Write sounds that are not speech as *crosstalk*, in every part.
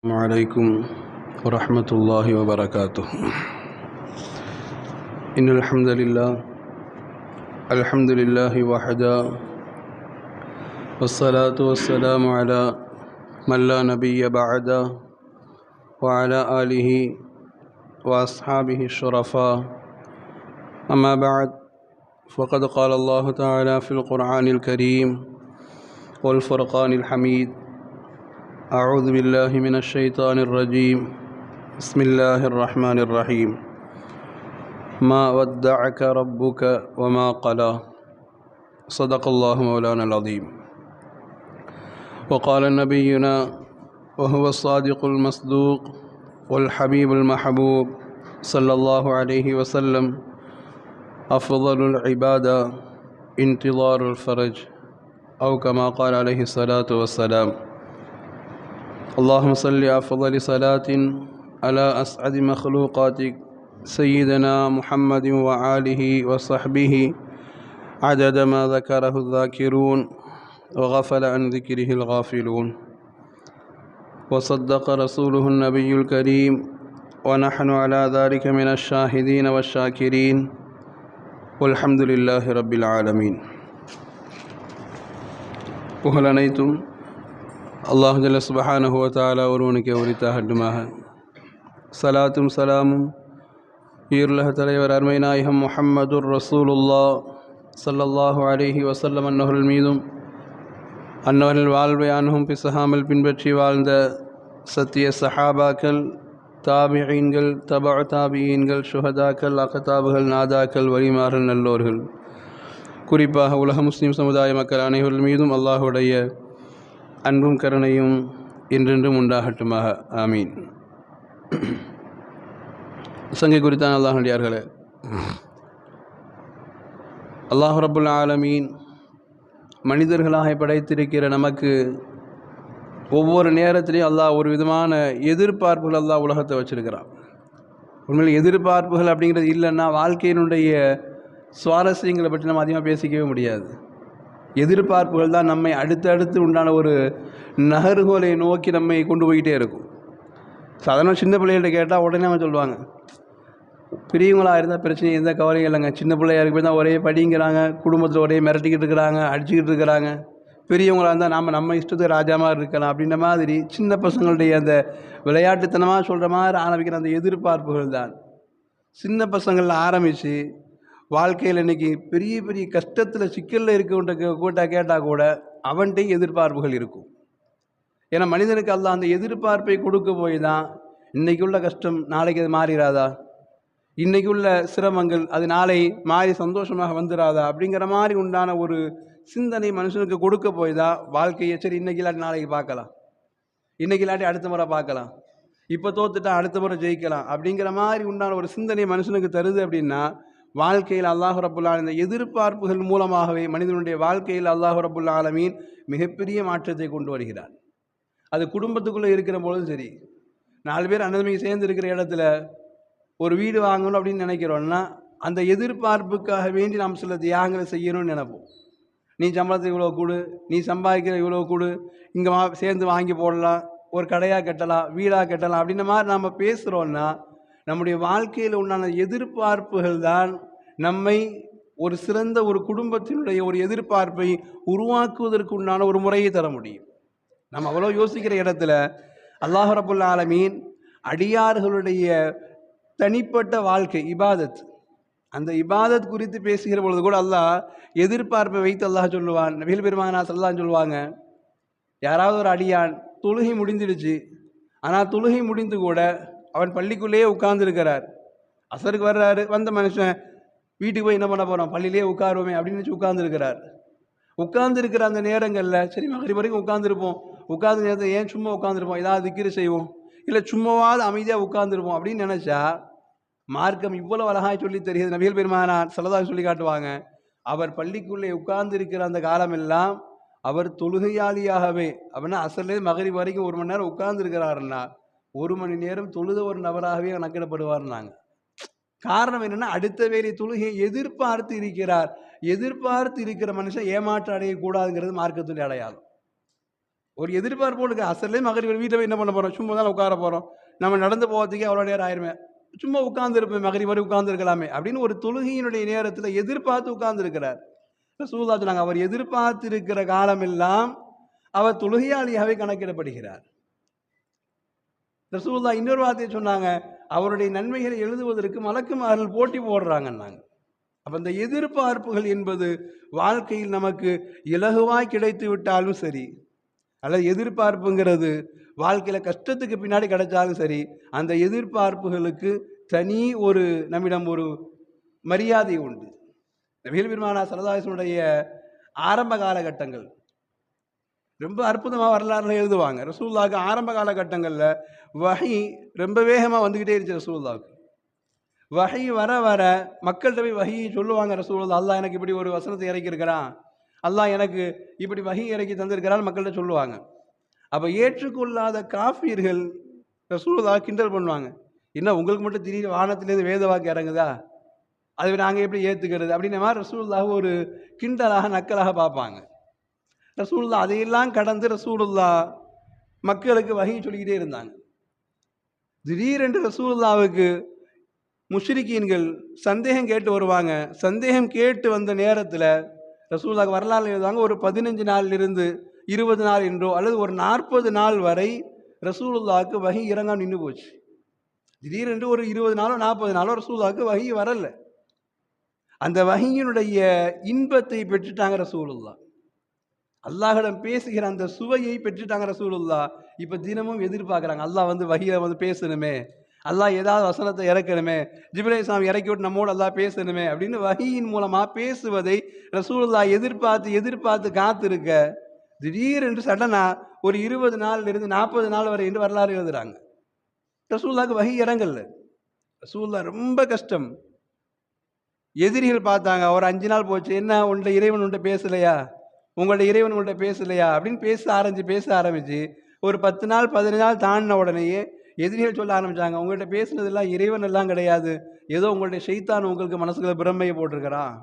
السلام عليكم ورحمة الله وبركاته. إن الحمد لله الحمد لله وحده والصلاة والسلام على من لا نبي بعده وعلى آله وأصحابه الشرفاء. أما بعد فقد قال الله تعالى في القرآن الكريم والفرقان الحميد أعوذ بالله من الشيطان الرجيم. بسم الله الرحمن الرحيم. ما ودعك ربك وما قلى. صدق الله مولانا العظيم. وقال نبينا وهو الصادق المصدوق والحبيب المحبوب صلى الله عليه وسلم أفضل العبادة انتظار الفرج أو كما قال عليه الصلاة والسلام اللهم صل أفضل صلاة على أسعد مخلوقاتك سيدنا محمد وآله وصحبه عدد ما ذكره الذاكرون وغفل عن ذكره الغافلون وصدق رسوله النبي الكريم ونحن على ذلك من الشاهدين والشاكرين والحمد لله رب العالمين புகழ் அனைத்தும் அல்லாஹ் ஜல்ல சுபஹானஹு வ தஆலா ஒருவனுக்கு உரித்தாகட்டுமாக சலாத்தும் சலாமும் ஈருலக தலைவர் அருமை நாயகம் முஹம்மதுர் ரசூலுல்லா ஸல்லல்லாஹு அலைஹி வஸல்லம் அன்னவர்கள் மீதும் அன்னவர்கள் வாழ்வை அணுகும் பிசகாமல் பின்பற்றி வாழ்ந்த சத்திய சஹாபாக்கள் தாபியீன்கள் தபா தாபியீன்கள் சுஹதாக்கள் அகதாபுகள் நாதாக்கள் வலிமார்கள் நல்லோர்கள் குறிப்பாக உலக முஸ்லீம் சமுதாய மக்கள் அனைவர்கள் மீதும் அல்லாஹுடைய அன்பும் கருணையும் என்றென்றும் உண்டாகட்டுமாக. ஆமீன். சங்கை குறித்தான் அல்லாஹடியார்களே அல்லாஹ் ரபுல் ஆலமீன் மனிதர்களாக படைத்திருக்கிற நமக்கு ஒவ்வொரு நேரத்திலையும் அல்லாஹ் ஒரு விதமான எதிர்பார்ப்புகள் அல்லாஹ் உலகத்தை வச்சுருக்கிறான். உண்மையில் எதிர்பார்ப்புகள் அப்படிங்கிறது இல்லைன்னா வாழ்க்கையினுடைய சுவாரஸ்யங்களை பற்றி நம்ம அதிகமாக பேசிக்கவே முடியாது. எதிர்பார்ப்புகள் தான் நம்மை அடுத்தடுத்து உண்டான ஒரு நகர்கோலை நோக்கி நம்மை கொண்டு போய்கிட்டே இருக்கும். சாதாரண சின்ன பிள்ளைகள்ட்ட கேட்டால் உடனே அவங்க சொல்லுவாங்க பெரியவங்களாக இருந்தால் பிரச்சனை எந்த கவலையும் இல்லைங்க. சின்ன பிள்ளையா போய் தான் ஒரே படிங்கிறாங்க குடும்பத்தில் ஒரே மிரட்டிக்கிட்டு இருக்கிறாங்க அடிச்சுக்கிட்டு இருக்கிறாங்க. பெரியவங்களாக இருந்தால் நாம் நம்ம இஷ்டத்துக்கு ராஜா மாதிரி இருக்கலாம். அப்படின்ற மாதிரி சின்ன பசங்களுடைய அந்த விளையாட்டுத்தனமாக சொல்கிற மாதிரி ஆரம்பிக்கிற அந்த எதிர்பார்ப்புகள் தான். சின்ன பசங்களில் ஆரம்பித்து வாழ்க்கையில் இன்றைக்கி பெரிய பெரிய கஷ்டத்தில் சிக்கலில் இருக்கவன்ட்ட கூட்டா கேட்டால் கூட அவன்கிட்டையும் எதிர்பார்ப்புகள் இருக்கும். ஏன்னா மனிதனுக்கு அல்ல அந்த எதிர்பார்ப்பை கொடுக்க போய் தான் இன்றைக்கி உள்ள கஷ்டம் நாளைக்கு அது மாறிடாதா இன்றைக்கி உள்ள சிரமங்கள் அது நாளை மாறி சந்தோஷமாக வந்துடாதா அப்படிங்கிற மாதிரி உண்டான ஒரு சிந்தனை மனுஷனுக்கு கொடுக்க போய் தான் வாழ்க்கையை சரி இன்றைக்கி இல்லாட்டி நாளைக்கு பார்க்கலாம். இன்றைக்கி இல்லாட்டி அடுத்த முறை பார்க்கலாம். இப்போ தோத்துட்டா அடுத்த முறை ஜெயிக்கலாம். அப்படிங்கிற மாதிரி உண்டான ஒரு சிந்தனை மனுஷனுக்கு தருது அப்படின்னா வாழ்க்கையில் அல்லாஹு ரபுல்லால் இந்த எதிர்பார்ப்புகள் மூலமாகவே மனிதனுடைய வாழ்க்கையில் அல்லாஹு ரபுல்லா ஆலமீன் மிகப்பெரிய மாற்றத்தை கொண்டு வருகிறார். அது குடும்பத்துக்குள்ளே இருக்கிற பொழுதும் சரி. நாலு பேர் அன்னதமைக்கு சேர்ந்து இருக்கிற இடத்துல ஒரு வீடு வாங்கணும் அப்படின்னு நினைக்கிறோன்னா அந்த எதிர்பார்ப்புக்காக வேண்டி நாம் சில தியாகங்களை செய்யணும்னு நினைப்போம். நீ சம்பளத்துக்கு இவ்வளோ கொடு நீ சம்பாதிக்கிற இவ்வளோ கொடு இங்கே வா சேர்ந்து வாங்கி போடலாம் ஒரு கடையாக கட்டலாம் வீடாக கட்டலாம் அப்படின்ற மாதிரி நாம் பேசுகிறோன்னா நம்முடைய வாழ்க்கையில் உண்டான எதிர்பார்ப்புகள் தான் நம்மை ஒரு சிறந்த ஒரு குடும்பத்தினுடைய ஒரு எதிர்பார்ப்பை உருவாக்குவதற்கு உண்டான ஒரு முறையை தர முடியும். நம்ம அவ்வளோ யோசிக்கிற இடத்துல அல்லாஹ் ரபுல் ஆலமீன் அடியார்களுடைய தனிப்பட்ட வாழ்க்கை இபாதத் அந்த இபாதத் குறித்து பேசுகிற பொழுது கூட அல்லாஹ் எதிர்பார்ப்பை வைத்து அல்லாஹ் சொல்லுவான். நபிகள் பெருமானா சொல்லலாம் சொல்லுவாங்க யாராவது ஒரு அடியான் தொழுகை முடிஞ்சிடுச்சு ஆனால் தொழுகை முடிந்து கூட அவன் பள்ளிக்குள்ளேயே உட்கார்ந்துருக்கிறார். அசருக்கு வர்றாரு வந்த மனுஷன் வீட்டுக்கு போய் என்ன பண்ண போகிறோம் பள்ளியிலே உட்காருவோமே அப்படின்னு வச்சு உட்கார்ந்துருக்கிறார். உட்கார்ந்துருக்கிற அந்த நேரங்களில் சரி மகரி வரைக்கும் உட்காந்துருப்போம் உட்கார்ந்து நேரத்தை ஏன் சும்மா உட்காந்துருப்போம் ஏதாவது திக்கிரி செய்வோம். இல்லை சும்மாவாவது அமைதியாக உட்காந்துருப்போம் அப்படின்னு நினச்சா மார்க்கம் இவ்வளவு அழகாய் சொல்லி தெரியுது நபிகள் பெருமானார் சலதாக சொல்லி காட்டுவாங்க. அவர் பள்ளிக்குள்ளே உட்கார்ந்து இருக்கிற அந்த காலமெல்லாம் அவர் தொழுகையாளியாகவே அப்படின்னா அசல்லே மகரி வரைக்கும் ஒரு மணி நேரம் உட்கார்ந்துருக்கிறாருன்னா ஒரு மணி நேரம் தொழுத ஒரு நபராகவே கணக்கிடப்படுவார்னாங்க. காரணம் என்னென்னா அடுத்த வேலை தொழுகையை எதிர்பார்த்து இருக்கிறார். எதிர்பார்த்து இருக்கிற மனுஷன் ஏமாற்றம் அடையக்கூடாதுங்கிறது மார்க்கத்துடைய அடையாளம். ஒரு எதிர்பார்ப்போடு இருக்கு. அசல்லே மகரிவர் வீட்டில் போய் என்ன பண்ண போகிறோம் சும்மா தான் உட்கார போகிறோம் நம்ம நடந்து போகிறதுக்கே அவ்வளோ நேரம் ஆயிருமே. சும்மா உட்கார்ந்துருப்பேன் மகரி வரை உட்கார்ந்துருக்கலாமே அப்படின்னு ஒரு தொழுகையினுடைய நேரத்தில் எதிர்பார்த்து உட்கார்ந்துருக்கிறார். சூதா சொன்னாங்க அவர் எதிர்பார்த்து இருக்கிற காலமெல்லாம் அவர் தொழுகையாளியாகவே கணக்கிடப்படுகிறார். ரசூல்லா இன்னொரு வார்த்தையை சொன்னாங்க அவருடைய நன்மைகளை எழுதுவதற்கு மலக்குமார்கள் போட்டி போடுறாங்கன்னாங்க. அப்போ இந்த எதிர்பார்ப்புகள் என்பது வாழ்க்கையில் நமக்கு இலகுவாய் கிடைத்து விட்டாலும் சரி அல்லது எதிர்பார்ப்புங்கிறது வாழ்க்கையில் கஷ்டத்துக்கு பின்னாடி கிடைச்சாலும் சரி அந்த எதிர்பார்ப்புகளுக்கு தனி ஒரு நம்மிடம் ஒரு மரியாதை உண்டு. நபிகள் பெருமானா சரதாசனுடைய ஆரம்ப காலகட்டங்கள். ரொம்ப அற்புதமாக வரலாறுல எழுதுவாங்க. ரசூல்லாவுக்கு ஆரம்ப காலகட்டங்களில் வகை ரொம்ப வேகமாக வந்துக்கிட்டே இருந்துச்சு ரசூல்லாவுக்கு வகை வர வர மக்கள்கிட்ட போய் வகையை சொல்லுவாங்க ரசூல்லா அல்லாஹ் எனக்கு இப்படி ஒரு வசனத்தை இறக்கியிருக்கிறான். அல்லாஹ் எனக்கு இப்படி வகை இறக்கி தந்திருக்கிறான்னு மக்கள்கிட்ட சொல்லுவாங்க. அப்போ ஏற்றுக்கொள்ளாத காஃபியர்கள் ரசூல்லா கிண்டல் பண்ணுவாங்க. என்ன உங்களுக்கு மட்டும் திடீர்னு வானத்திலேருந்து வேத வாக்கு இறங்குதா? அதை நாங்கள் எப்படி ஏற்றுக்கிறது அப்படின்ற மாதிரி ரசூல்லாக ஒரு கிண்டலாக நக்கலாக பார்ப்பாங்க. ரசூல்லா அதையெல்லாம் கடந்து ரசூலுல்லா மக்களுக்கு வகை சொல்லிக்கிட்டே இருந்தாங்க. திடீரென்று ரசூலுல்லாவுக்கு முஷ்ரிக்கீன்கள் சந்தேகம் கேட்டு வருவாங்க. சந்தேகம் கேட்டு வந்த நேரத்தில் ரசூலுல்லாக்கு வரலாறு எழுதுவாங்க ஒரு பதினஞ்சு நாள்ல இருந்து இருபது நாள் என்றோ அல்லது ஒரு நாற்பது நாள் வரை ரசூலுல்லாவுக்கு வகை இறங்க நின்று போச்சு. திடீரென்று ஒரு இருபது நாளோ நாற்பது நாளோ ரசூலுல்லாவுக்கு வகை வரல. அந்த வகையினுடைய இன்பத்தை பெற்றுட்டாங்க ரசூலுல்லா அல்லாஹிடம் பேசுகிற அந்த சுவையை பெற்றுட்டாங்க ரசூலுல்லா இப்போ தினமும் எதிர்பார்க்குறாங்க. அல்லாஹ் வந்து வகையில வந்து பேசணுமே. அல்லாஹ் ஏதாவது வசனத்தை இறக்கணுமே. ஜிப்ரே சாமி இறக்கி விட்டு நம்மோடு அல்லாஹ் பேசணுமே அப்படின்னு வகையின் மூலமாக பேசுவதை ரசூலுல்லா எதிர்பார்த்து எதிர்பார்த்து காத்திருக்க திடீரென்று சடனா ஒரு இருபது நாள்லேருந்து நாற்பது நாள் வரை என்று வரலாறு எழுதுறாங்க. ரசூல்லாவுக்கு வகை இறங்கல ரசூல்லா ரொம்ப கஷ்டம். எதிரிகள் பார்த்தாங்க. ஒரு அஞ்சு நாள் போச்சு. என்ன உன்ட்ட இறைவன் உன்ட்ட பேசலையா? உங்கள்ட்ட இறைவன் உங்கள்கிட்ட பேசலையா? அப்படின்னு பேச ஆரம்பிச்சு பேச ஆரம்பிச்சு ஒரு பத்து நாள் பதினஞ்சு நாள் தாண்டின உடனேயே எதிரிகள் சொல்ல ஆரம்பித்தாங்க உங்கள்கிட்ட பேசுனதெல்லாம் இறைவன் எல்லாம் கிடையாது. ஏதோ உங்களுடைய செய்தான் உங்களுக்கு மனசுக்குள்ள பிரம்மையை போட்டிருக்கிறான்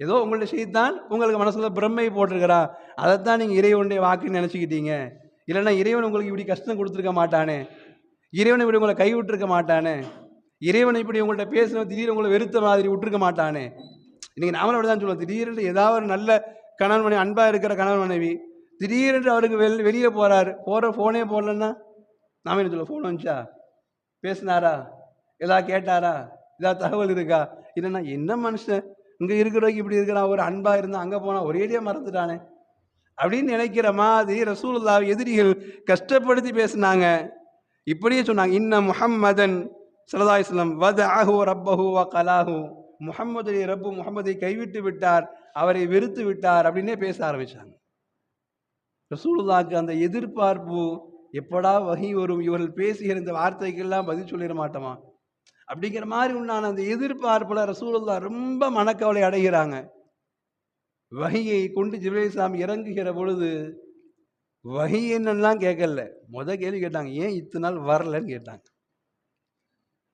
ஏதோ உங்களுடைய செய்தான் உங்களுக்கு மனசுக்குள்ள பிரம்மையை போட்டிருக்கிறான் அதைத்தான் நீங்கள் இறைவனுடைய வாக்குன்னு நினச்சிக்கிட்டீங்க. இல்லைன்னா இறைவன் உங்களுக்கு இப்படி கஷ்டம் கொடுத்துருக்க மாட்டானே. இறைவன் இப்படி உங்களை கைவிட்டிருக்க மாட்டானே. இறைவன் இப்படி உங்கள்கிட்ட பேசின திடீர்னு உங்களை வெறுத்த மாதிரி விட்டுருக்க மாட்டானே. இன்றைக்கி நாமளும் அப்படி தான் சொல்லுவோம் திடீரென்று ஏதாவது ஒரு நல்ல கணவன் மனைவி அன்பாக இருக்கிற கணவன் மனைவி திடீரென்று அவருக்கு வெளி வெளியே போகிறார் போகிற ஃபோனே போடலன்னா நாம என்ன சொல்ல ஃபோன் வந்துச்சா? பேசினாரா? ஏதாவது கேட்டாரா? ஏதாவது தகவல் இருக்கா? இல்லைன்னா என்ன மனுஷன்? இங்கே இருக்கிறவங்க இப்படி இருக்கிறான். ஒரு அன்பாக இருந்தால் அங்கே போனால் ஒரேடியாக மறந்துட்டானே. அப்படின்னு நினைக்கிற மாதிரி ரசூல்லா எதிரிகள் கஷ்டப்படுத்தி பேசினாங்க. இப்படியே சொன்னாங்க இன்ன முஹம்மதன் இஸ்லாம் வத ஆஹு ரப்பஹு வ கலாஹு. முகம்மதுடைய ரப்பு முகமதை கைவிட்டு விட்டார் அவரை வெறுத்து விட்டார் அப்படின்னே பேச ஆரம்பித்தாங்க ரசூலுல்லாக்கு அந்த எதிர்பார்ப்பு எப்படா வகை வரும் இவர்கள் பேசுகிற இந்த வார்த்தைக்கெல்லாம் பதில் சொல்லிட மாட்டோமா? அப்படிங்கிற மாதிரி உண்டான அந்த எதிர்பார்ப்பில் ரசூலுல்லா ரொம்ப மனக்கவலை அடைகிறாங்க. வகையை கொண்டு ஜிப்ரேசாமி இறங்குகிற பொழுது வகை என்னெல்லாம் கேட்கல. முத கேள்வி கேட்டாங்க ஏன் இத்தனை நாள் வரலன்னு கேட்டாங்க.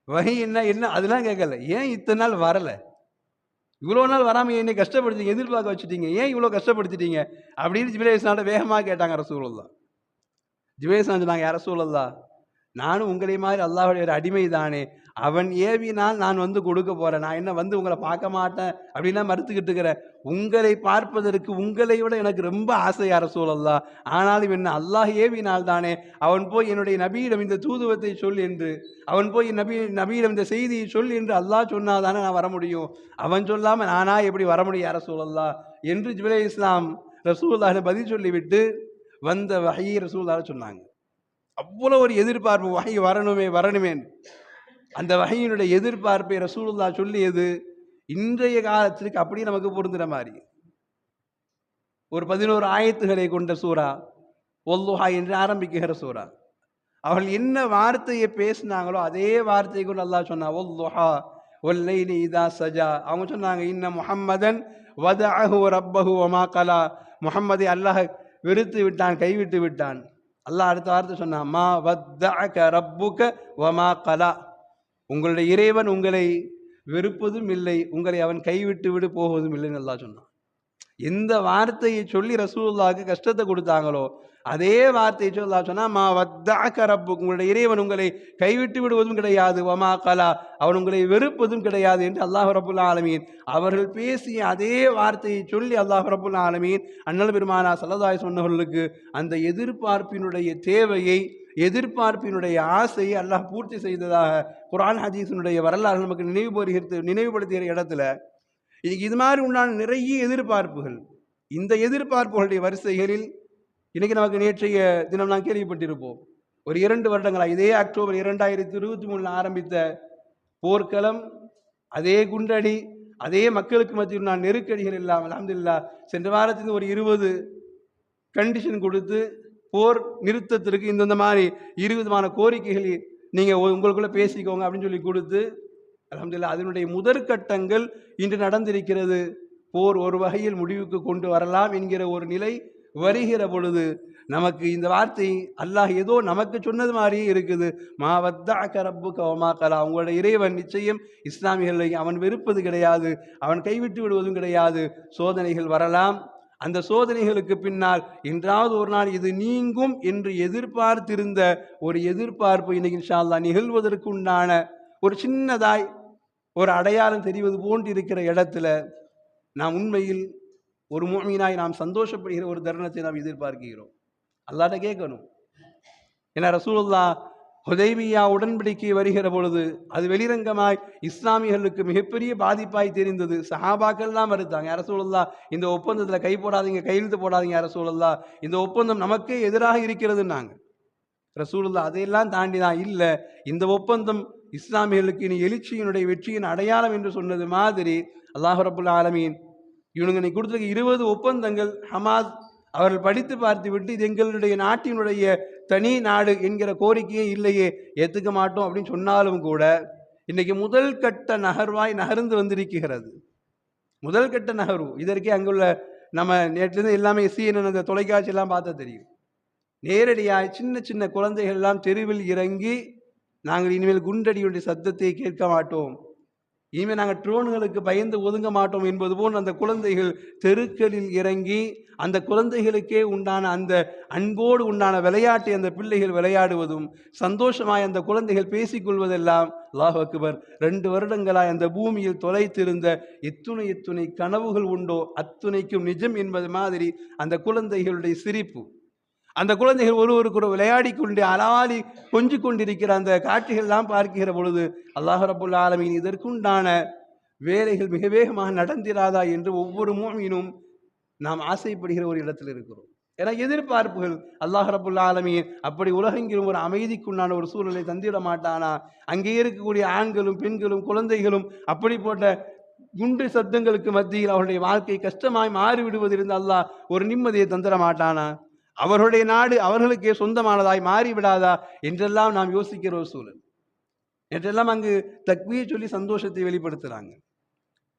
வகை என்ன என்ன? அதெல்லாம் கேட்கல. ஏன் இத்தனை நாள் வரலை? இவ்வளோ நாள் வராமல் என்னை கஷ்டப்படுத்திங்க எதிர்பார்க்க வச்சுட்டீங்க. ஏன் இவ்வளோ கஷ்டப்படுத்திட்டீங்க? அப்படின்னு ஜிபேஸ்னாட்ட வேகமாக கேட்டாங்க ரசூலுல்லா. ஜிபேஸ்னா நாங்கள் யார் நானும் உங்களை மாதிரி அல்லாஹுடைய ஒரு அடிமை தானே அவன் ஏவினால் நான் வந்து கொடுக்க போகிறேன் நான் என்ன வந்து உங்களை பார்க்க மாட்டேன் அப்படின்னா மறுத்துக்கிட்டு இருக்கிறேன் உங்களை பார்ப்பதற்கு உங்களை விட எனக்கு ரொம்ப ஆசையார சூழல்லா ஆனாலும் என்ன அல்லாஹ் ஏவினால் தானே. அவன் போய் என்னுடைய நபியிடம் இந்த தூதுவத்தை சொல் என்று அவன் போய் நபி நபியிடம் இந்த செய்தியை சொல் என்று அல்லாஹ் சொன்னால் தானே நான் வர முடியும். அவன் சொல்லாமல் நானா எப்படி வர முடியும் யார சூழல்லா என்று ஜிபிலே இஸ்லாம் ரசூல்லாஹ் பதில் சொல்லிவிட்டு வந்த வகையை ரசூல்லாக சொன்னாங்க. அவ்வளோ ஒரு எதிர்பார்ப்பு வகை வரணுமே வரணுமே அந்த வகையினுடைய எதிர்பார்ப்பை ரசூலுல்லா சொல்லியது இன்றைய காலத்திற்கு அப்படியே நமக்கு பொருந்துற மாதிரி. ஒரு பதினோரு ஆயத்துகளை கொண்ட சூறா ஒல்லுஹா என்று ஆரம்பிக்குகிற சூறா. அவள் என்ன வார்த்தையை பேசினாங்களோ அதே வார்த்தையை கொண்டு அல்லாஹ் சொன்னா ஒல்லுஹா ஒல்லைலி இதா சஜா. அவங்க சொன்னாங்க இன்ன முஹம்மதன் வதஅஹு ரப்பஹு வமா கலா. முஹம்மதை அல்லாஹ் வெறுத்து விட்டான் கைவிட்டு விட்டான். அல்லாஹ் அடுத்த வார்த்தை சொன்னான் மா வத்தஅக ரப்புக வமா கலா. உங்களுடைய இறைவன் உங்களை வெறுப்பதும் இல்லை உங்களை அவன் கைவிட்டு விடு போவதும் இல்லைன்னு எல்லாம் சொன்னான். எந்த வார்த்தையை சொல்லி ரசூலுல்லாவுக்கு கஷ்டத்தை கொடுத்தாங்களோ அதே வார்த்தையை சொல்லா சொன்னா மா வத்தாக்க ரப்பு உங்களுடைய இறைவன் உங்களை கைவிட்டு விடுவதும் கிடையாது. வமா கலா அவன் உங்களை வெறுப்பதும் கிடையாது என்று அல்லாஹ் ரபுல் ஆலமீன் அவர்கள் பேசிய அதே வார்த்தையை சொல்லி அல்லாஹ் ரபுல் ஆலமீன் அண்ணல் பெருமானா சல்லதாய் சொன்னவர்களுக்கு அந்த எதிர்பார்ப்பினுடைய தேவையை எதிர்பார்ப்பினுடைய ஆசையை அல்லாஹ் பூர்த்தி செய்ததாக குரான் ஹதீஸினுடைய வரலாறு நமக்கு நினைவுபடுகிறது நினைவுபடுத்துகிற இடத்துல இன்னைக்கு இது மாதிரி உண்டான நிறைய எதிர்பார்ப்புகள். இந்த எதிர்பார்ப்புகளுடைய வரிசைகளில் இன்னைக்கு நமக்கு நேற்றைய தினம் நாம் கேள்விப்பட்டிருப்போம். ஒரு இரண்டு வருடங்களாக இதே அக்டோபர் இரண்டாயிரத்தி இருபத்தி மூணில் ஆரம்பித்த போர்க்களம் அதே குண்டடி அதே மக்களுக்கு மத்தியில் நான் நெருக்கடிகள் இல்லாமல் அலமதுல்லா சென்ற வாரத்தில் ஒரு இருபது கண்டிஷன் கொடுத்து போர் நிறுத்தத்திற்கு இந்தந்த மாதிரி இரு விதமான கோரிக்கைகள் நீங்கள் உங்களுக்குள்ளே பேசிக்கோங்க அப்படின்னு சொல்லி கொடுத்து அலமதுல்லா அதனுடைய முதற்கட்டங்கள் இன்று நடந்திருக்கிறது. போர் ஒரு வகையில் முடிவுக்கு கொண்டு வரலாம் என்கிற ஒரு நிலை வருகிற பொழுது நமக்கு இந்த வார்த்தை அல்லாஹ் ஏதோ நமக்கு சொன்னது மாதிரியே இருக்குது. மா வத்தா கரப்பு கவமா கலா. உங்களோட இறைவன் நிச்சயம் இஸ்லாமியர்களை அவன் வெறுப்பது கிடையாது அவன் கைவிட்டு விடுவதும் கிடையாது. சோதனைகள் வரலாம். அந்த சோதனைகளுக்கு பின்னால் என்றாவது ஒரு நாள் இது நீங்கும் என்று எதிர்பார்த்திருந்த ஒரு எதிர்பார்ப்பு இன்னைக்கு இன்ஷால்லா நிகழ்வதற்கு உண்டான ஒரு சின்னதாய் ஒரு அடையாளம் தெரிவது போன்று இருக்கிற இடத்துல நாம் உண்மையில் ஒரு மூமினாய் நாம் சந்தோஷப்படுகிற ஒரு தருணத்தை நாம் எதிர்பார்க்கிறோம். அல்லாட்ட கேட்கணும். ஏன்னா ரசூலுல்லா ஹுதைபியா உடன்படிக்கை வருகிற பொழுது அது வெளிரங்கமாய் இஸ்லாமியர்களுக்கு மிகப்பெரிய பாதிப்பாய் தெரிந்தது. சஹாபாக்கள்லாம் மறுத்தாங்க அரசூழல்லா இந்த ஒப்பந்தத்தில் கை போடாதீங்க கையெழுத்து போடாதீங்க அரசூழல்லா இந்த ஒப்பந்தம் நமக்கே எதிராக இருக்கிறதுன்னாங்க. ரசூலுல்லா அதையெல்லாம் தாண்டி தான் இல்லை இந்த ஒப்பந்தம் இஸ்லாமியர்களுக்கு இனி எழுச்சியினுடைய வெற்றியின் அடையாளம் என்று சொன்னது மாதிரி அல்லாஹ் ரபுல்லா ஆலமீன் இவனுங்க நீ கொடுத்துருக்க இருபது ஒப்பந்தங்கள் ஹமாஸ் அவர்கள் படித்து பார்த்து விட்டு இது எங்களுடைய நாட்டினுடைய தனி நாடு என்கிற கோரிக்கையே இல்லையே ஏற்றுக்க மாட்டோம் அப்படின்னு சொன்னாலும் கூட இன்றைக்கி முதல் கட்ட நகர்வாய் நகர்ந்து வந்திருக்கிறது. முதல் கட்ட நகர்வு. இதற்கே அங்குள்ள நம்ம நேற்றுலேருந்து எல்லாமே சிஎன்என் அந்த தொலைக்காட்சியெல்லாம் பார்த்தா தெரியும். நேரடியாக சின்ன சின்ன குழந்தைகள் எல்லாம் தெருவில் இறங்கி நாங்கள் இனிமேல் குண்டடியுடைய சத்தத்தை கேட்க மாட்டோம். இனிமேல் நாங்கள் ட்ரோன்களுக்கு பயந்து ஒதுங்க மாட்டோம் என்பது போல் அந்த குழந்தைகள் தெருக்களில் இறங்கி அந்த குழந்தைகளுக்கே உண்டான அந்த அன்போடு உண்டான விளையாட்டை அந்த பிள்ளைகள் விளையாடுவதும் சந்தோஷமாய் அந்த குழந்தைகள் பேசிக்கொள்வதெல்லாம் அல்லாஹ் அக்பர் ரெண்டு வருடங்களாய் அந்த பூமியில் தொலைத்திருந்த எத்துணை எத்துணை கனவுகள் உண்டோ அத்துணைக்கும் நிஜம் என்பது மாதிரி அந்த குழந்தைகளுடைய சிரிப்பு. அந்த குழந்தைகள் ஒருவருக்கு ஒரு விளையாடி கொண்டு அலாலி கொஞ்சி கொண்டிருக்கிற அந்த காட்சிகள்லாம் பார்க்கிற பொழுது அல்லாஹ் ரபுல் ஆலமீன் இதற்குண்டான வேலைகள் மிக வேகமாக நடந்திராதா? என்று ஒவ்வொரு மூமினும் நாம் ஆசைப்படுகிற ஒரு இடத்தில் இருக்கிறோம். ஏன்னா எதிர்பார்ப்புகள் அல்லாஹ் ரபுல்லா ஆலமீன் அப்படி உலகெங்கிலும் ஒரு அமைதிக்குண்டான ஒரு சூழலை தந்திட மாட்டானா? அங்கே இருக்கக்கூடிய ஆண்களும் பெண்களும் குழந்தைகளும் அப்படிப்பட்ட குண்டு சத்தங்களுக்கு மத்தியில் அவருடைய வாழ்க்கை கஷ்டமாய் மாறிவிடுவதிலிருந்து அல்லாஹ் ஒரு நிம்மதியை தந்திட மாட்டானா? அவர்களுடைய நாடு அவர்களுக்கே சொந்தமானதாய் மாறிவிடாதா என்றெல்லாம் நாம் யோசிக்கிற ஒரு சூழல். என்றெல்லாம் அங்கு தக்வீர் சொல்லி சந்தோஷத்தை வெளிப்படுத்துகிறாங்க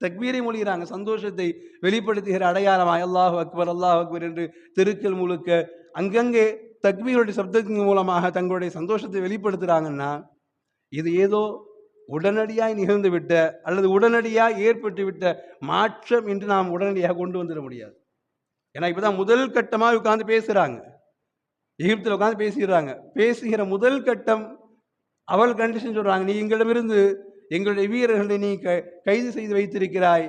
தக்வீரை மொழிகிறாங்க. சந்தோஷத்தை வெளிப்படுத்துகிற அடையாளமாய் அல்லாஹ் அக்பர் அல்லாஹ் அக்பர் என்று தெருக்கள் முழுக்க அங்கங்கே தக்வீருடைய சப்தத்தின் மூலமாக தங்களுடைய சந்தோஷத்தை வெளிப்படுத்துகிறாங்கன்னா இது ஏதோ உடனடியாய் நிகழ்ந்துவிட்ட அல்லது உடனடியாக ஏற்பட்டுவிட்ட மாற்றம் என்று நாம் உடனடியாக கொண்டு வந்துட முடியாது. ஏன்னா இப்போதான் முதல் கட்டமாக உட்காந்து பேசுகிறாங்க எகிப்தில் உட்காந்து பேசுகிறாங்க பேசுகிற முதல் கட்டம் அவள் கண்டிஷன் சொல்கிறாங்க நீ எங்களிடமிருந்து எங்களுடைய வீரர்களை நீ க கைது செய்து வைத்திருக்கிறாய்.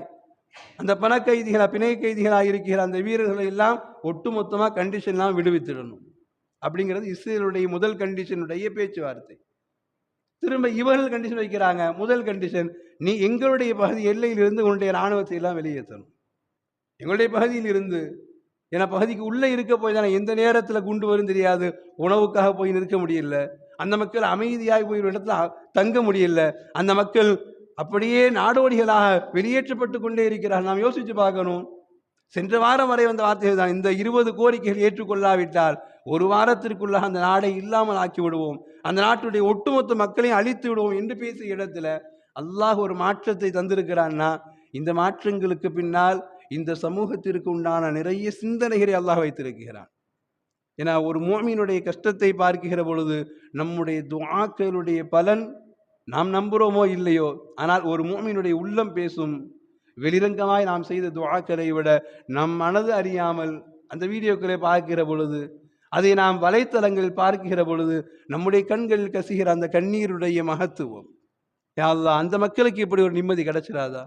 அந்த பண கைதிகளா பிணை கைதிகளாக இருக்கிற அந்த வீரர்களை எல்லாம் ஒட்டுமொத்தமாக கண்டிஷன்லாம் விடுவித்திடணும். அப்படிங்கிறது இஸ்ரேலுடைய முதல் கண்டிஷனுடைய பேச்சுவார்த்தை. திரும்ப இவர்கள் கண்டிஷன் வைக்கிறாங்க முதல் கண்டிஷன் நீ எங்களுடைய பகுதி எல்லையிலிருந்து உன்னுடைய இராணுவத்தை எல்லாம் வெளியேற்றணும். எங்களுடைய பகுதியில் இருந்து ஏன்னா பகுதிக்கு உள்ளே இருக்க போய் தானே எந்த நேரத்தில் குண்டு வரும் தெரியாது? உணவுக்காக போய் நிற்க முடியல. அந்த மக்கள் அமைதியாகி போய் ஒரு இடத்துல தங்க முடியல. அந்த மக்கள் அப்படியே நாடோடிகளாக வெளியேற்றப்பட்டு கொண்டே இருக்கிறார் நாம் யோசித்து பார்க்கணும். சென்ற வாரம் வரை வந்த வார்த்தைகள் தான். இந்த இருபது கோரிக்கைகள் ஏற்றுக்கொள்ளாவிட்டால் ஒரு வாரத்திற்குள்ளாக அந்த நாடை இல்லாமல் ஆக்கி விடுவோம். அந்த நாட்டுடைய ஒட்டுமொத்த மக்களையும் அழித்து விடுவோம் என்று பேசிய இடத்துல அல்லாஹ் ஒரு மாற்றத்தை தந்திருக்கிறான்னா இந்த மாற்றங்களுக்கு பின்னால் இந்த சமூகத்திற்கு உண்டான நிறைய சிந்தனைகளை அல்லாஹ் வைத்திருக்கிறான். ஏன்னா ஒரு மோமியினுடைய கஷ்டத்தை பார்க்கிற பொழுது நம்முடைய துவாக்களுடைய பலன் நாம் நம்புகிறோமோ இல்லையோ ஆனால் ஒரு மோமியினுடைய உள்ளம் பேசும் வெளிரங்கமாய் நாம் செய்த துவாக்களை விட நம் மனது அறியாமல் அந்த வீடியோக்களை பார்க்கிற பொழுது அதை நாம் வலைத்தளங்களில் பார்க்கிற பொழுது நம்முடைய கண்களில் கசிகிற அந்த கண்ணீருடைய மகத்துவம். யாழ்லா அந்த மக்களுக்கு இப்படி ஒரு நிம்மதி கிடைச்சிடாதா?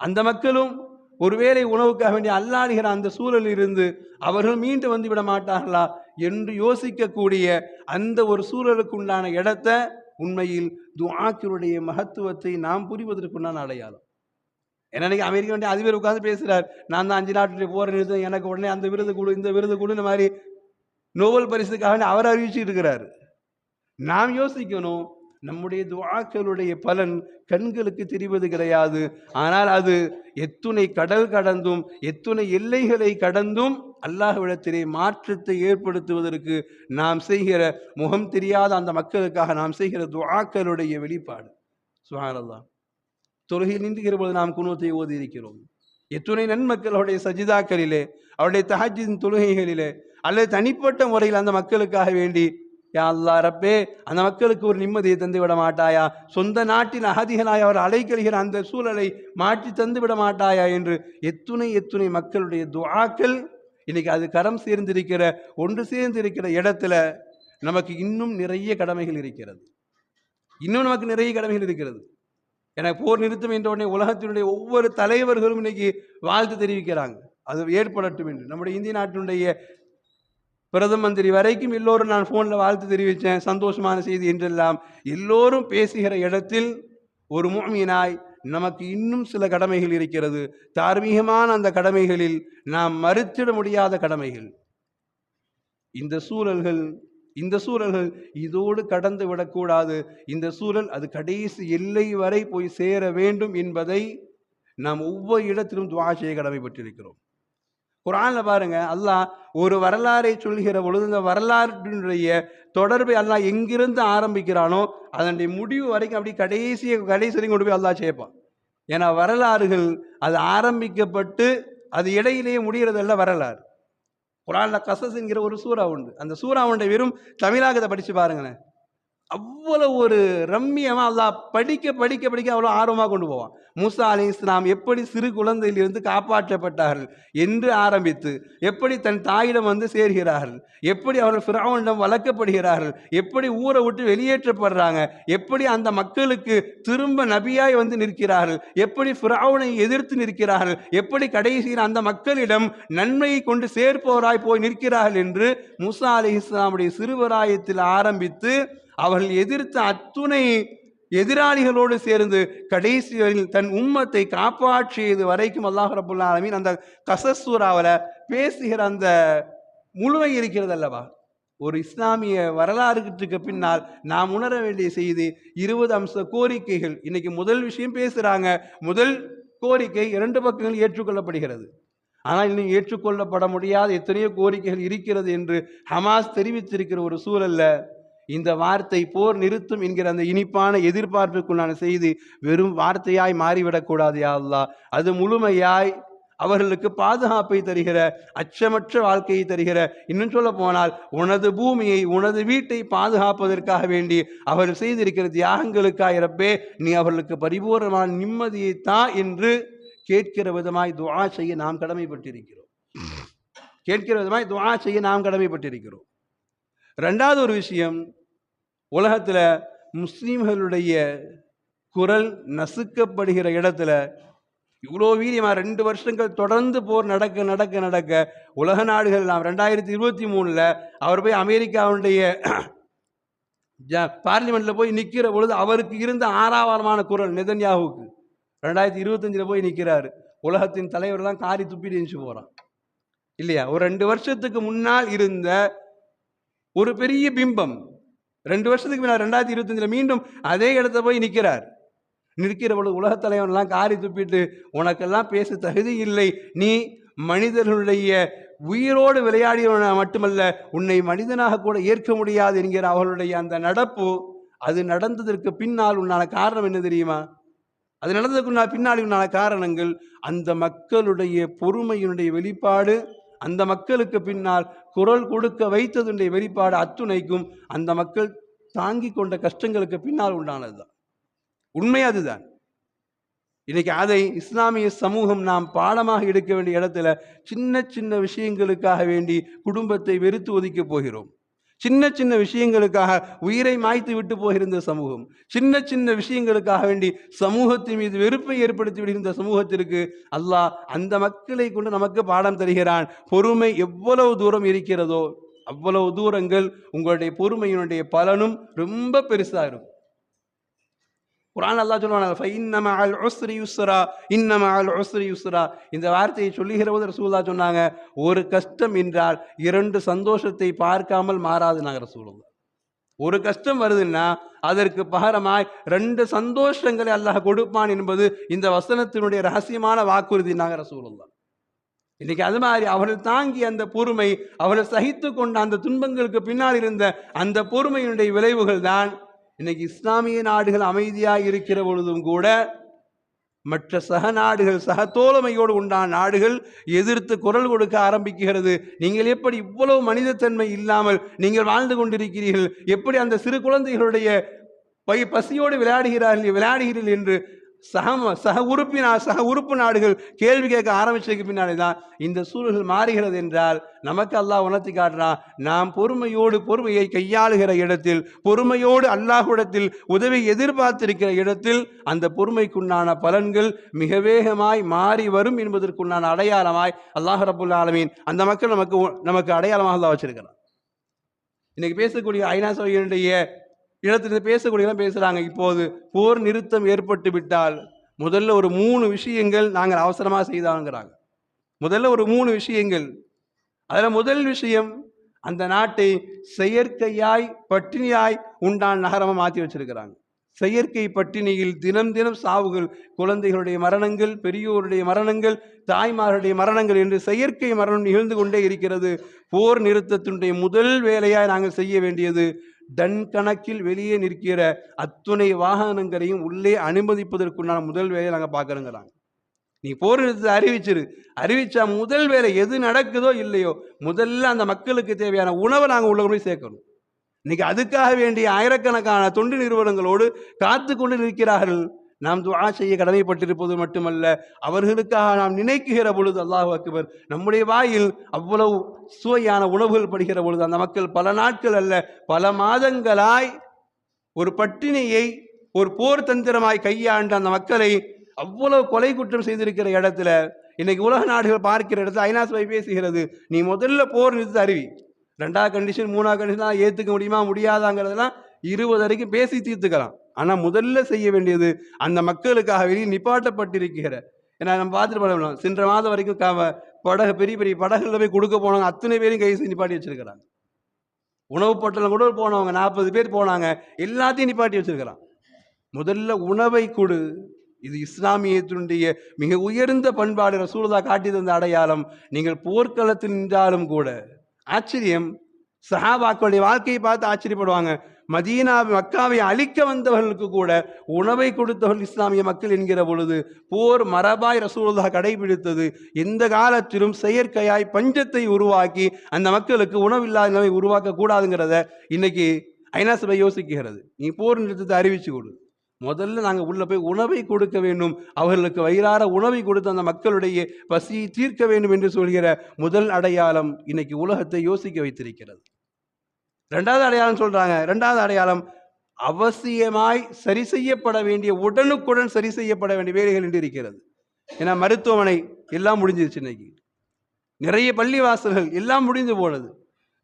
அந்த மக்களும் ஒருவேளை உணவுக்காக வேண்டிய அல்லாடுகிற அந்த சூழலில் இருந்து அவர்கள் மீண்டு வந்து விட மாட்டார்களா என்று யோசிக்கக்கூடிய அந்த ஒரு சூழலுக்கு உண்டான இடத்த உண்மையில் துஆக்கினுடைய மகத்துவத்தை நாம் புரிவதற்குண்டான அடையாளம். ஏன்னா அமெரிக்க வேண்டிய அதிபர் உட்கார்ந்து பேசுகிறார் நான் தான் அஞ்சு நாட்டுடைய போற நிறுத்தம் எனக்கு உடனே அந்த விருது கொடு இந்த விருது கொடு இந்த மாதிரி நோபல் பரிசுக்காக வேண்டி அவர் அறிவிச்சுட்டு இருக்கிறார். நாம் யோசிக்கணும் நம்முடைய துவாக்களுடைய பலன் கண்களுக்கு தெரிவது கிடையாது. ஆனால் அது எத்துணை கடல் கடந்தும் எத்துணை எல்லைகளை கடந்தும் அல்லாஹ்விடத்திலே மாற்றத்தை ஏற்படுத்துவதற்கு நாம் செய்கிற முகம் தெரியாத அந்த மக்களுக்காக நாம் செய்கிற துவாக்களுடைய வெளிப்பாடு. சுஹானல்லாஹ். தொழுகையில் நின்றுகிற பொழுது நாம் குணத்தை ஓதி இருக்கிறோம் எத்துணை நன்மக்கள் அவருடைய சஜிதாக்களிலே அவருடைய தஹஜின் தொழுகைகளிலே அல்லது தனிப்பட்ட முறையில் அந்த மக்களுக்காக வேண்டி யா அல்லா ரப்பே அந்த மக்களுக்கு ஒரு நிம்மதியை தந்து விட மாட்டாயா? சொந்த நாட்டின் அகதிகளாய் அவர் அலைக்கழிகிற அந்த சூழலை மாற்றி தந்து விட மாட்டாயா என்று எத்துணை எத்துணை மக்களுடைய துவாக்கள் இன்னைக்கு அது கரம் சேர்ந்திருக்கிற ஒன்று சேர்ந்திருக்கிற இடத்துல நமக்கு இன்னும் நிறைய கடமைகள் இருக்கிறது. இன்னும் நமக்கு நிறைய கடமைகள் இருக்கிறது. எனக்கு போர் நிறுத்தம் என்ற உடனே உலகத்தினுடைய ஒவ்வொரு தலைவர்களும் இன்னைக்கு வாழ்த்து தெரிவிக்கிறாங்க. அது ஏற்படட்டும் என்று. நம்முடைய இந்திய நாட்டினுடைய பிரதம மந்திரி வரைக்கும் எல்லோரும் நான் ஃபோனில் வாழ்த்து தெரிவித்தேன் சந்தோஷமான செய்தி என்றெல்லாம். எல்லோரும் பேசுகிற இடத்தில் ஒரு மூமினாய் நமக்கு இன்னும் சில கடமைகள் இருக்கிறது. தார்மீகமான அந்த கடமைகளில் நாம் மறுத்திட முடியாத கடமைகள். இந்த சூழல்கள் இந்த சூழல்கள் இதோடு கடந்து விடக்கூடாது. இந்த சூழல் அது கடைசி எல்லை வரை போய் சேர வேண்டும் என்பதை நாம் ஒவ்வொரு இடத்திலும் துவா செய்ய கடமைப்பட்டிருக்கிறோம். குரானில் பாருங்கள் அல்லாஹ் ஒரு வரலாறை சொல்கிற பொழுது இந்த வரலாற்றினுடைய தொடர்பை அல்லாஹ் எங்கிருந்து ஆரம்பிக்கிறானோ அதனுடைய முடிவு வரைக்கும் அப்படி கடைசியை கடைசி வரைக்கும் கொண்டு போய் அல்லாஹ் சேர்ப்பான். ஏன்னா வரலாறுகள் அது ஆரம்பிக்கப்பட்டு அது இடையிலேயே முடிகிறதல்ல வரலாறு. குரானில் கசஸ் என்கிற ஒரு சூறா உண்டு. அந்த சூறாவுடைய வெறும் தமிழாகத்தை படித்து பாருங்களேன். அவ்வளோ ஒரு ரம்மியமாக அல்லா படிக்க படிக்க படிக்க அவ்வளோ ஆர்வமாக கொண்டு போவான். மூசா அலி இஸ்லாம் எப்படி சிறு குழந்தையிலிருந்து காப்பாற்றப்பட்டார்கள் என்று ஆரம்பித்து எப்படி தன் தாயிடம் வந்து சேர்கிறார்கள் எப்படி அவர்கள் ஃபிராவனிடம் வளர்க்கப்படுகிறார்கள் எப்படி ஊரை விட்டு வெளியேற்றப்படுறாங்க எப்படி அந்த மக்களுக்கு திரும்ப நபியாய் வந்து நிற்கிறார்கள் எப்படி ஃபிராவனை எதிர்த்து நிற்கிறார்கள் எப்படி கடைசியில் அந்த மக்களிடம் நன்மையை கொண்டு சேர்ப்பவராய் போய் நிற்கிறார்கள் என்று மூசா அலி இஸ்லாமுடைய சிறுவராயத்தில் ஆரம்பித்து அவர்கள் எதிர்த்த அத்துணை எதிராளிகளோடு சேர்ந்து கடைசி வரையில் தன் உம்மத்தை காப்பாற்றியது வரைக்கும் அல்லாஹ் ரபுல்லா ஆலமீன் அந்த கசசூராவில் பேசுகிற அந்த முழுமை இருக்கிறது அல்லவா? ஒரு இஸ்லாமிய வரலாறுக்கு பின்னால் நாம் உணர வேண்டிய செய்தி இருபது அம்ச கோரிக்கைகள். இன்னைக்கு முதல் விஷயம் பேசுகிறாங்க முதல் கோரிக்கை இரண்டு பக்கங்கள் ஏற்றுக்கொள்ளப்படுகிறது. ஆனால் இன்னும் ஏற்றுக்கொள்ளப்பட முடியாத எத்தனையோ கோரிக்கைகள் இருக்கிறது என்று ஹமாஸ் தெரிவித்திருக்கிற ஒரு சூழல்ல இந்த வார்த்தை போர் நிறுத்தும் என்கிற அந்த இனிப்பான எதிர்பார்ப்புக்குள்ளான செய்தி வெறும் வார்த்தையாய் மாறிவிடக்கூடாது யாழ்லா அது முழுமையாய் அவர்களுக்கு பாதுகாப்பை தருகிற அச்சமற்ற வாழ்க்கையை தருகிற. இன்னும் சொல்ல போனால் உனது பூமியை உனது வீட்டை பாதுகாப்பதற்காக வேண்டி அவர்கள் செய்திருக்கிற தியாகங்களுக்காக இறப்பே நீ அவர்களுக்கு பரிபூர்ணமான நிம்மதியை தா என்று கேட்கிற விதமாய் துவா செய்ய நாம் கடமைப்பட்டிருக்கிறோம். கேட்கிற விதமாய் துவா செய்ய நாம் கடமைப்பட்டிருக்கிறோம். ரெண்டாவது ஒரு விஷயம் உலகத்தில் முஸ்லீம்களுடைய குரல் நசுக்கப்படுகிற இடத்துல இவ்வளோ வீரியமாக ரெண்டு வருஷங்கள் தொடர்ந்து போர் நடக்க நடக்க நடக்க உலக நாடுகள் நாம் ரெண்டாயிரத்தி இருபத்தி மூணில் அவர் போய் அமெரிக்காவுடைய *clears throat* பார்லிமெண்ட்டில் போய் நிற்கிற பொழுது அவருக்கு இருந்த ஆறாவாரமான குரல் நெதன்யாவுக்கு ரெண்டாயிரத்தி இருபத்தஞ்சில் போய் நிற்கிறாரு உலகத்தின் தலைவர்லாம் காரி துப்பி நினச்சி போகிறான் இல்லையா? ஒரு ரெண்டு வருஷத்துக்கு முன்னால் இருந்த ஒரு பெரிய பிம்பம். ரெண்டு வருஷத்துக்கு பின்னால் ரெண்டாயிரத்தி இருபத்தஞ்சில் மீண்டும் அதே இடத்த போய் நிற்கிறார். நிற்கிற பொழுது உலகத் தலைவன்லாம் காரி துப்பிட்டு உனக்கெல்லாம் பேச தகுதி இல்லை. நீ மனிதர்களுடைய உயிரோடு விளையாடியவன மட்டுமல்ல உன்னை மனிதனாக கூட ஏற்க முடியாது என்கிற அவர்களுடைய அந்த நடப்பு அது நடந்ததற்கு பின்னால் உண்டான காரணம் என்ன தெரியுமா? அது நடந்ததுக்கு உண்டான பின்னாடி உண்டான காரணங்கள் அந்த மக்களுடைய பொறுமையினுடைய வெளிப்பாடு அந்த மக்களுக்கு பின்னால் குரல் கொடுக்க வைத்ததுடைய வெளிப்பாடு அத்துணைக்கும் அந்த மக்கள் தாங்கி கொண்ட கஷ்டங்களுக்கு பின்னால் உண்டானது தான் உண்மை அதுதான். இன்னைக்கு அதை இஸ்லாமிய சமூகம் நாம் பாடமாக எடுக்க வேண்டிய இடத்துல சின்ன சின்ன விஷயங்களுக்காக வேண்டி குடும்பத்தை வெறுத்து ஒதுக்கப் போகிறோம். சின்ன சின்ன விஷயங்களுக்காக உயிரை மாய்த்து விட்டு போயிருந்த சமூகம் சின்ன சின்ன விஷயங்களுக்காக வேண்டி சமூகத்தின் மீது வெறுப்பை ஏற்படுத்தி விடுகின்ற சமூகத்திற்கு அல்லாஹ் அந்த மக்களை கொண்டு நமக்கு பாடம் தருகிறான். பொறுமை எவ்வளவு தூரம் இருக்கிறதோ அவ்வளவு தூரங்கள் உங்களுடைய பொறுமையினுடைய பலனும் ரொம்ப பெருசாக இருக்கும். குரான் அல்லா சொல்லுவாங்க இன்னம அல் உஸ்ரி யுஸ்ரா இன்னம அல் உஸ்ரி யுஸ்ரா. இந்த வார்த்தையை சொல்லுகிறபோது ரசூல்லா சொன்னாங்க ஒரு கஷ்டம் என்றால் இரண்டு சந்தோஷத்தை பார்க்காமல் மாறாது நாங்கள் ரசூலுங்க ஒரு கஷ்டம் வருதுன்னா அதற்கு பகரமாய் ரெண்டு சந்தோஷங்களை அல்லாஹ் கொடுப்பான் என்பது இந்த வசனத்தினுடைய ரகசியமான வாக்குறுதி நாங்கள் ரசூலுல்லா இன்னைக்கு அது மாதிரி அவர்கள் தாங்கிய அந்த பொறுமை அவர்கள் சகித்து கொண்ட அந்த துன்பங்களுக்கு பின்னால் இருந்த அந்த பொறுமையினுடைய விளைவுகள் தான் இன்னைக்கு இஸ்லாமிய நாடுகள் அமைதியாக இருக்கிற பொழுதும் கூட மற்ற சக நாடுகள் சகத்தோழமையோடு உண்டான நாடுகள் எதிர்த்து குரல் கொடுக்க ஆரம்பிக்கிறது. நீங்கள் எப்படி இவ்வளவு மனிதத்தன்மை இல்லாமல் நீங்கள் வாழ்ந்து கொண்டிருக்கிறீர்கள்? எப்படி அந்த சிறு குழந்தைகளுடைய பை பசியோடு விளையாடுகிறார்கள் விளையாடுகிறீர்கள் என்று சக சக உறுப்பினா சக உறுப்பு நாடுகள் கேள்வி கேட்க ஆரம்பிச்சதுக்கு பின்னாடி தான் இந்த சூழல்கள் மாறுகிறது என்றால் நமக்கு அல்லாஹ் உணர்த்தி காட்டுறான் நாம் பொறுமையோடு பொறுமையை கையாளுகிற இடத்தில் பொறுமையோடு அல்லாஹுடத்தில் உதவி எதிர்பார்த்திருக்கிற இடத்தில் அந்த பொறுமைக்குண்டான பலன்கள் மிக வேகமாய் மாறி வரும் என்பதற்குண்டான அடையாளமாய் அல்லாஹ் ரபுல் ஆலமீன் அந்த மக்கள் நமக்கு நமக்கு அடையாளமாக தான் வச்சிருக்கிறான். இன்னைக்கு பேசக்கூடிய ஐநா சபையினுடைய இடத்துல பேசக்கூடியலாம் பேசுகிறாங்க இப்போது போர் நிறுத்தம் ஏற்பட்டு விட்டால் முதல்ல ஒரு மூணு விஷயங்கள் நாங்கள் அவசரமாக செய்தாங்கிறாங்க. முதல்ல ஒரு மூணு விஷயங்கள். அதில் முதல் விஷயம் அந்த நாட்டை செயற்கையாய் பட்டினியாய் உண்டான் நகரமாக மாற்றி வச்சிருக்கிறாங்க. செயற்கை பட்டினியில் தினம் தினம் சாவுகள் குழந்தைகளுடைய மரணங்கள் பெரியோருடைய மரணங்கள் தாய்மார்களுடைய மரணங்கள் என்று செயற்கை மரணம் நிகழ்ந்து கொண்டே இருக்கிறது. போர் நிறுத்தத்தினுடைய முதல் வேலையாய் நாங்கள் செய்ய வேண்டியது டன் கணக்கில் வெளியே நிற்கிற அத்துணை வாகனங்களையும் உள்ளே அனுமதிப்பதற்குண்டான முதல் வேலையை நாங்கள் பார்க்குறோங்கிறாங்க. நீ போர் நிறுத்தத்தை அறிவிச்சிரு. அறிவிச்சா முதல் வேலை எது நடக்குதோ இல்லையோ முதல்ல அந்த மக்களுக்கு தேவையான உணவை நாங்கள் உள்ள போய் சேர்க்கணும். இன்னைக்கு அதுக்காக வேண்டிய ஆயிரக்கணக்கான தொண்டு நிறுவனங்களோடு காத்து கொண்டு நிற்கிறார்கள். நாம் துவா செய்ய கடமைப்பட்டிருப்பது மட்டுமல்ல அவர்களுக்காக நாம் நினைக்குகிற பொழுது அல்லாஹ் அக்பர் நம்முடைய வாயில் அவ்வளவு சுவையான உணவுகள் படுகிற பொழுது அந்த மக்கள் பல நாட்கள் அல்ல பல மாதங்களாய் ஒரு பட்டினியை ஒரு போர் தந்திரமாய் கையாண்ட அந்த மக்களை அவ்வளவு கொலை குற்றம் செய்திருக்கிற இடத்துல இன்னைக்கு உலக நாடுகள் பார்க்கிற இடத்துல ஐநா சபை பேசுகிறது நீ முதல்ல போர் நிறுத்த அறிவி ரெண்டாவது கண்டிஷன் மூணாவது கண்டிஷன் ஏற்றுக்க முடியுமா முடியாதாங்கிறதெல்லாம் இருபது வரைக்கும் பேசி தீர்த்துக்கலாம். ஆனால் முதல்ல செய்ய வேண்டியது அந்த மக்களுக்காக வெளியே நிப்பாட்டப்பட்டிருக்கிற. ஏன்னா நம்ம பார்த்துட்டு பண்ணலாம் சென்ற மாதம் வரைக்கும் க படகு பெரிய பெரிய படகுல போய் கொடுக்க போனவங்க அத்தனை பேரும் கை நிப்பாட்டி வச்சிருக்கிறாங்க. உணவு பொட்டலம் கூட போனவங்க நாற்பது பேர் போனாங்க. எல்லாத்தையும் நிப்பாட்டி வச்சிருக்கிறான். முதல்ல உணவை கொடு. இது இஸ்லாமியத்தினுடைய மிக உயர்ந்த பண்பாடு ரசூலதா காட்டி தந்த அடையாளம். நீங்கள் போர்க்களத்தில் நின்றாலும் கூட ஆச்சரியம். சஹாபாக்களுடைய வாழ்க்கையை பார்த்து ஆச்சரியப்படுவாங்க. மதீனா மக்காவை அழிக்க வந்தவர்களுக்கு கூட உணவை கொடுத்தவர்கள் இஸ்லாமிய மக்கள் என்கிற பொழுது போர் மரபாய் ரசூலுல்லா கடைபிடித்தது. எந்த காலத்திலும் செயற்கையாய் பஞ்சத்தை உருவாக்கி அந்த மக்களுக்கு உணவில்லாத நிலைமை உருவாக்க கூடாதுங்கிறத இன்னைக்கு ஐநா சபை யோசிக்கிறது. நீ போர் நிறுத்தத்தை அறிவிச்சு கொடு. முதல்ல நாங்கள் உள்ளே போய் உணவை கொடுக்க வேண்டும். அவர்களுக்கு வயிறார உணவை கொடுத்து அந்த மக்களுடைய பசியை தீர்க்க வேண்டும் என்று சொல்கிற முதல் அடையாளம் இன்னைக்கு உலகத்தை யோசிக்க வைத்திருக்கிறது. ரெண்டாவது அடையாளம் சொல்கிறாங்க ரெண்டாவது அடையாளம் அவசியமாய் சரி செய்யப்பட வேண்டிய உடனுக்குடன் சரி செய்யப்பட வேண்டிய வேலைகள் என்று இருக்கிறது. ஏன்னா மருத்துவமனை எல்லாம் முடிஞ்சிருச்சு இன்னைக்கு. நிறைய பள்ளிவாசல்கள் எல்லாம் முடிந்து போனது.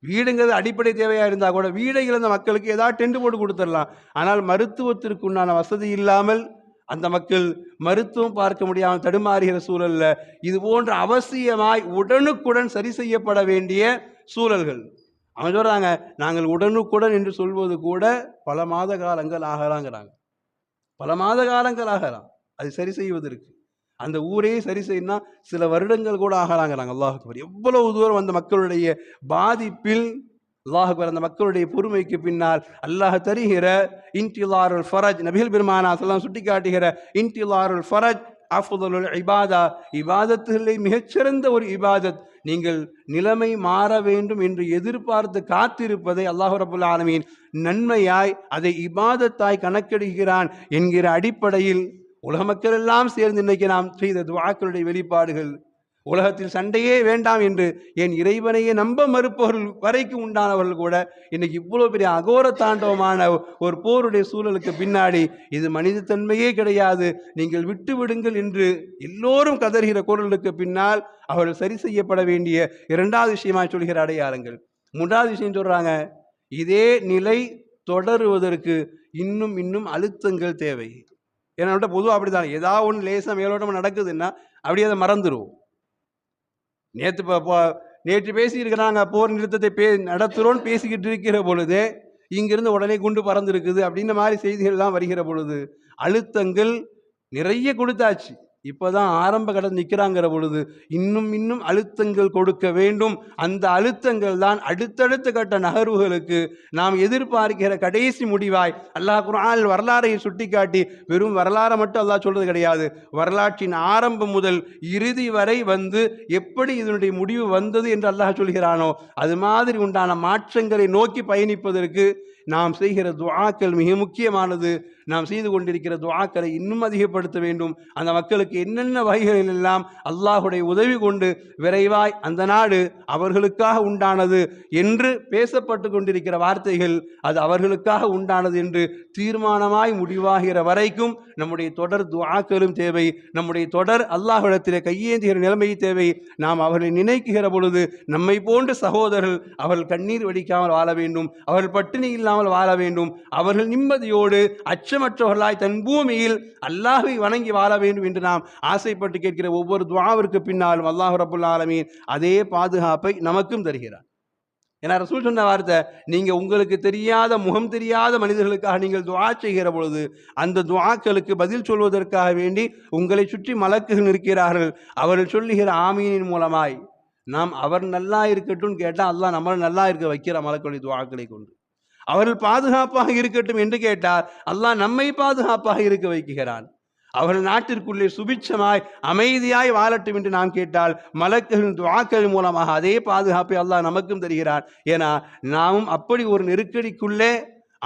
வீடுங்கிறது அடிப்படை தேவையாக இருந்தால் கூட வீடை இழந்த மக்களுக்கு ஏதாவது டென்ட் போட்டு கொடுத்துடலாம். ஆனால் மருத்துவத்திற்கு உண்டான வசதி இல்லாமல் அந்த மக்கள் மருத்துவம் பார்க்க முடியாமல் தடுமாறுகிற சூழலில் இது போன்ற அவசியமாய் உடனுக்குடன் சரி செய்யப்பட வேண்டிய சூழல்கள். அவங்க சொல்கிறாங்க நாங்கள் உடனுக்குடன் என்று சொல்வது கூட பல மாத காலங்கள் ஆகலாங்கிறாங்க. பல மாத காலங்கள் ஆகலாம். அது சரி செய்வதற்கு. அந்த ஊரே சரி செய்யணும்னா சில வருடங்கள் கூட ஆகலாங்கிறாங்க. அல்லாஹுக்கு எவ்வளவு தூரம் அந்த மக்களுடைய பாதிப்பில் அல்லாஹுக்கு அந்த மக்களுடைய பொறுமைக்கு பின்னால் அல்லாஹ் தருகிற இன்டிலாருல் ஃபரஜ் நபிகள் பெருமானா எல்லாம் சுட்டி காட்டுகிற இன்டிலாருல் ஃபரஜ் அஃபுதலுல் இபாதா. இபாதத்துகளை மிகச்சிறந்த ஒரு இபாதத். நீங்கள் நிலைமை மாற வேண்டும் என்று எதிர்பார்த்து காத்திருப்பதை அல்லாஹு ரபுல் ஆலமீன் நன்மையாய் அதை இபாதத்தாய் கணக்கெடுகிறான் என்கிற அடிப்படையில் உலக மக்கள் எல்லாம் சேர்ந்து இன்னைக்கு நாம் செய்த துவாக்களுடைய வெளிப்பாடுகள் உலகத்தில் சண்டையே வேண்டாம் என்று என் இறைவனையே நம்ப மறுப்பவர்கள் வரைக்கும் உண்டானவர்கள் கூட இன்னைக்கு இவ்வளோ பெரிய அகோர தாண்டவமான ஒரு போருடைய சூழலுக்கு பின்னாடி இது மனிதத்தன்மையே கிடையாது. நீங்கள் விட்டு விடுங்கள் என்று எல்லோரும் கதறுகிற குரலுக்கு பின்னால் அவர்கள் சரி செய்யப்பட வேண்டிய இரண்டாவது விஷயமாக சொல்கிற அடையாளங்கள். மூன்றாவது விஷயம் சொல்கிறாங்க இதே நிலை தொடருவதற்கு இன்னும் இன்னும் அழுத்தங்கள் தேவை. ஏன்னா பொதுவாக அப்படிதான் ஏதாவது ஒன்று லேசாக மேலோட்டமாக நடக்குதுன்னா அப்படியே அதை மறந்துடுவோம் நேற்று இப்போ நேற்று பேசியிருக்கிறாங்க போர் நிறுத்தத்தை பே நடத்துகிறோன்னு பேசிக்கிட்டு இருக்கிற பொழுது இங்கிருந்து உடனே குண்டு பறந்துருக்குது அப்படின்ற மாதிரி செய்திகள்லாம் வருகிற பொழுது அழுத்தங்கள் நிறைய கொடுத்தாச்சு. இப்போதான் ஆரம்ப கடன் நிற்கிறாங்கிற பொழுது இன்னும் இன்னும் அழுத்தங்கள் கொடுக்க வேண்டும். அந்த அழுத்தங்கள் தான் அடுத்தடுத்த கட்ட நகர்வுகளுக்கு நாம் எதிர்பார்க்கிற கடைசி முடிவாய். அல்லாஹ் குரான் வரலாறை சுட்டிக்காட்டி வெறும் வரலாறை மட்டும் அல்லாஹ் சொல்கிறது கிடையாது. வரலாற்றின் ஆரம்பம் முதல் இறுதி வரை வந்து எப்படி இதனுடைய முடிவு வந்தது என்று அல்லாஹ் சொல்கிறானோ அது மாதிரி உண்டான மாற்றங்களை நோக்கி பயணிப்பதற்கு நாம் செய்கிற துவாக்கள் மிக முக்கியமானது. நாம் செய்து கொண்டிருக்கிற துவாக்களை இன்னும் அதிகப்படுத்த வேண்டும். அந்த மக்களுக்கு என்னென்ன வகைகளில் எல்லாம் அல்லாஹுடைய உதவி கொண்டு விரைவாய் அந்த நாடு அவர்களுக்காக உண்டானது என்று பேசப்பட்டு கொண்டிருக்கிற வார்த்தைகள் அது அவர்களுக்காக உண்டானது என்று தீர்மானமாய் முடிவாகிற வரைக்கும் நம்முடைய தொடர் துவாக்களும் தேவை. நம்முடைய தொடர் அல்லாஹிடத்தில் கையேந்துகிற நிலைமை தேவை. நாம் அவர்களை நினைக்குகிற பொழுது நம்மை போன்ற சகோதரர்கள் அவர்கள் கண்ணீர் வடிக்காமல் வாழ வேண்டும். அவர்கள் பட்டினி இல்லாமல் வாழ வேண்டும். அவர்கள் நிம்மதியோடு அச்சமற்றவர்களாய் தன் பூமியில் அல்லாஹை வணங்கி வாழ வேண்டும் என்று நாம் ஆசைப்பட்டு கேட்கிற ஒவ்வொரு துவாவிற்கு பின்னாலும் அல்லாஹ் ரபுல்லா ஆலமீன் அதே பாதுகாப்பை நமக்கும் தருகிறார். ஏன்னா ரசூல் சொன்ன வார்த்தை நீங்க உங்களுக்கு தெரியாத முகம் தெரியாத மனிதர்களுக்காக நீங்கள் துவா செய்கிற பொழுது அந்த துவாக்களுக்கு பதில் சொல்வதற்காக வேண்டி உங்களை சுற்றி மலக்குகள் இருக்கிறார்கள் அவர்கள் சொல்லுகிற ஆமீனின் மூலமாய் நாம் அவர் நல்லா இருக்கட்டும் கேட்டால் அல்லாஹ் நம்மளை நல்லா இருக்க வைக்கிற மலக்களுடைய துவாக்களை கொண்டு. அவர்கள் பாதுகாப்பாக இருக்கட்டும் என்று கேட்டார். அல்லாஹ் நம்மை பாதுகாப்பாக இருக்க வைக்கிறான். அவர்கள் நாட்டிற்குள்ளே சுபிட்சமாய் அமைதியாய் வாழட்டும் என்று நாம் கேட்டால் மலக்குகளின் துவாக்கள் மூலமாக அதே பாதுகாப்பை அல்லாஹ் நமக்கும் தருகிறான். ஏன்னா நாமும் அப்படி ஒரு நெருக்கடிக்குள்ளே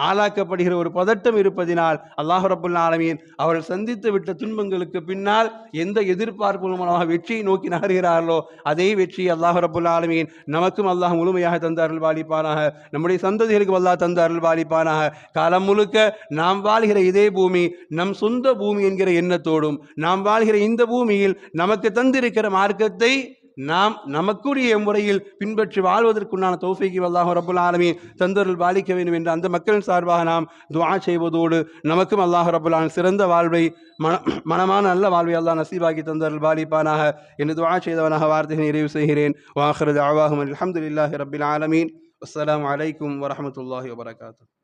ஆளாக்கப்படுகிற ஒரு பதட்டம் இருப்பதினால் அல்லாஹ் ரபுல் ஆலமீன் அவர்கள் சந்தித்து விட்ட துன்பங்களுக்கு பின்னால் எந்த எதிர்பார்ப்பு மூலமாக வெற்றியை நோக்கி நகர்கிறார்களோ அதே வெற்றி அல்லாஹ் ரபுல் ஆலமீன் நமக்கும் அல்லாஹ் முழுமையாக தந்த அருள் பாலிப்பானாக நம்முடைய சந்ததிகளுக்கும் அல்லாஹ் தந்த அருள் பாலிப்பானாக காலம் முழுக்க நாம் வாழ்கிற இதே பூமி நம் சொந்த பூமி என்கிற எண்ணத்தோடும் நாம் வாழ்கிற இந்த பூமியில் நமக்கு தந்திருக்கிற மார்க்கத்தை நாம் நமக்குரிய முறையில் பின்பற்றி வாழ்வதற்குண்டான தோஃபிக்கு அல்லாஹ் ரபுல் ஆலமீன் தந்தருள் பாலிக்க வேண்டும் என்று அந்த மக்களின் சார்பாக நாம் துவா செய்வதோடு நமக்கும் அல்லாஹ் ரபுல்லான் சிறந்த வாழ்வை மன மனமான நல்ல வாழ்வை அல்லாஹ் நசீபாக்கி தந்தரில் பாலிப்பானாக என்று துவா செய்தவனாக வார்த்தையை நிறைவு செய்கிறேன். வாஹரது அவாஹும் அலமதுல்லாஹி ரபில் ஆலமீன். அஸ்லாம் வலைக்கம் வரமத்துல்லாஹி வபரகாத்து